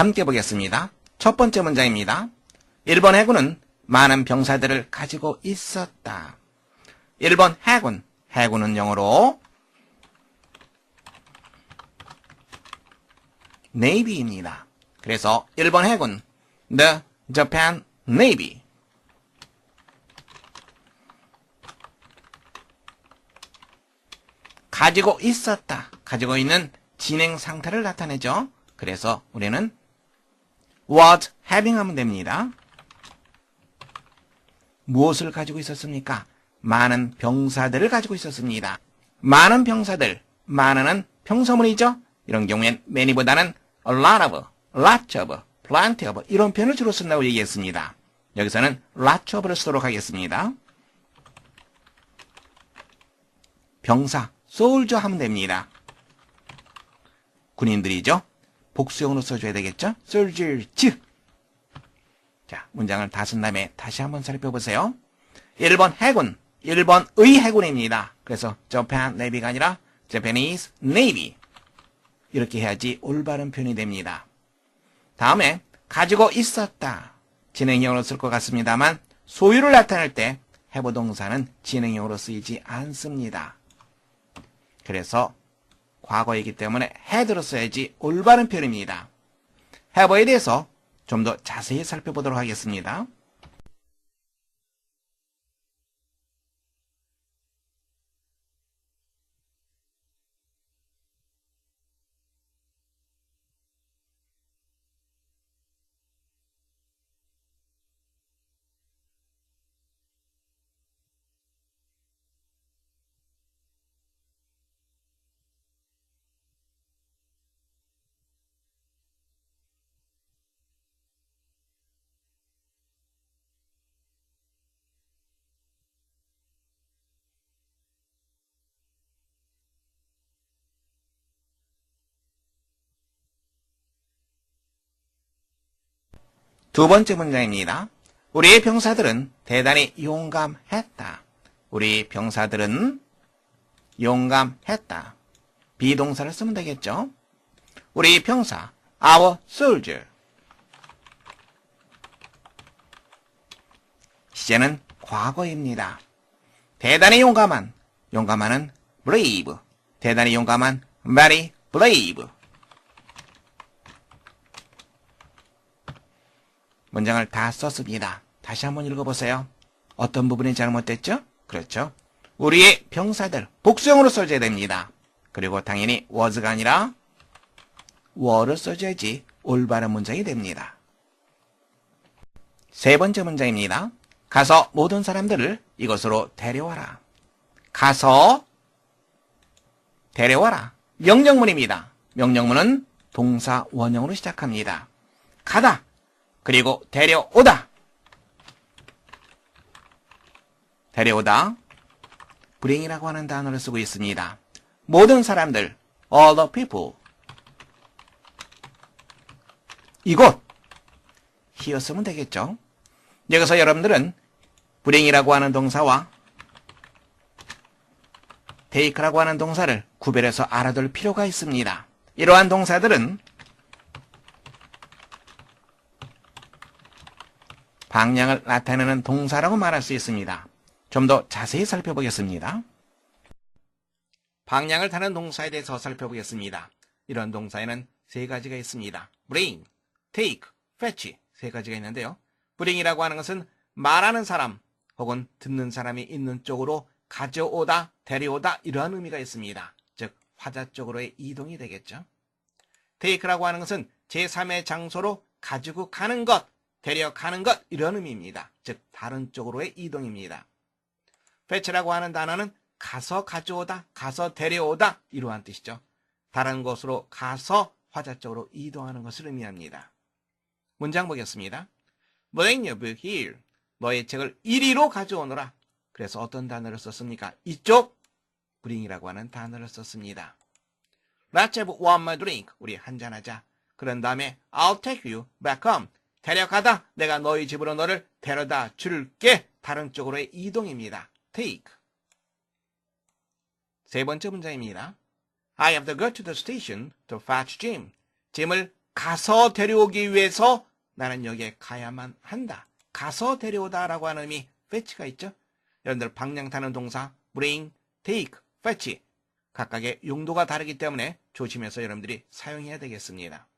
함께 보겠습니다. 첫 번째 문장입니다. 일본 해군은 많은 병사들을 가지고 있었다. 일본 해군, 해군은 영어로 Navy입니다. 그래서 일본 해군, The Japan Navy. 가지고 있었다. 가지고 있는 진행 상태를 나타내죠. 그래서 우리는 was having 하면 됩니다. 무엇을 가지고 있었습니까? 많은 병사들을 가지고 있었습니다. 많은 병사들, 많은은 평서문이죠. 이런 경우엔 many보다는 a lot of, lots of, plenty of 이런 표현을 주로 쓴다고 얘기했습니다. 여기서는 lots of를 쓰도록 하겠습니다. 병사, soldier 하면 됩니다. 군인들이죠. 복수형으로 써줘야 되겠죠? soldiers. 자, 문장을 다 쓴 다음에 다시 한번 살펴보세요. 1번 해군, 1번의 해군입니다. 그래서 Japan Navy가 아니라 Japanese Navy. 이렇게 해야지 올바른 표현이 됩니다. 다음에 가지고 있었다. 진행형으로 쓸 것 같습니다만 소유를 나타낼 때 해부 동사는 진행형으로 쓰이지 않습니다. 그래서 과거이기 때문에 had로 써야지 올바른 표현입니다. have에 대해서 좀 더 자세히 살펴보도록 하겠습니다. 두 번째 문장입니다. 우리의 병사들은 대단히 용감했다. 우리 병사들은 용감했다. 비동사를 쓰면 되겠죠? 우리 병사, our soldier. 시제는 과거입니다. 대단히 용감한, 용감한은 brave. 대단히 용감한, very brave. 문장을 다 썼습니다. 다시 한번 읽어보세요. 어떤 부분이 잘못됐죠? 그렇죠. 우리의 병사들, 복수형으로 써줘야 됩니다. 그리고 당연히 was가 아니라 were를 써줘야지 올바른 문장이 됩니다. 세 번째 문장입니다. 가서 모든 사람들을 이것으로 데려와라. 가서 데려와라. 명령문입니다. 명령문은 동사 원형으로 시작합니다. 가다. 그리고 데려오다. 데려오다. bring이라고 하는 단어를 쓰고 있습니다. 모든 사람들, all the people. 이곳. 쓰면 되겠죠. 여기서 여러분들은 bring이라고 하는 동사와 take라고 하는 동사를 구별해서 알아둘 필요가 있습니다. 이러한 동사들은 방향을 나타내는 동사라고 말할 수 있습니다. 좀 더 자세히 살펴보겠습니다. 방향을 타는 동사에 대해서 살펴보겠습니다. 이런 동사에는 세 가지가 있습니다. bring, take, fetch 세 가지가 있는데요. bring이라고 하는 것은 말하는 사람 혹은 듣는 사람이 있는 쪽으로 가져오다, 데려오다 이러한 의미가 있습니다. 즉 화자 쪽으로의 이동이 되겠죠. take라고 하는 것은 제3의 장소로 가지고 가는 것, 데려가는 것 이런 의미입니다. 즉 다른 쪽으로의 이동입니다. fetch라고 하는 단어는 가서 가져오다, 가서 데려오다 이러한 뜻이죠. 다른 곳으로 가서 화자 쪽으로 이동하는 것을 의미합니다. 문장 보겠습니다. Bring your book here. 너의 책을 이리로 가져오너라. 그래서 어떤 단어를 썼습니까? 이쪽 bring이라고 하는 단어를 썼습니다. Let's have one more drink. 우리 한잔하자. 그런 다음에 I'll take you back home. 데려가다. 내가 너희 집으로 너를 데려다 줄게. 다른 쪽으로의 이동입니다. take. 세 번째 문장입니다. I have to go to the station to fetch Jim. 짐을 가서 데려오기 위해서 나는 여기에 가야만 한다. 가서 데려오다 라고 하는 의미 fetch가 있죠. 여러분들 방향 타는 동사 bring, take, fetch 각각의 용도가 다르기 때문에 조심해서 여러분들이 사용해야 되겠습니다.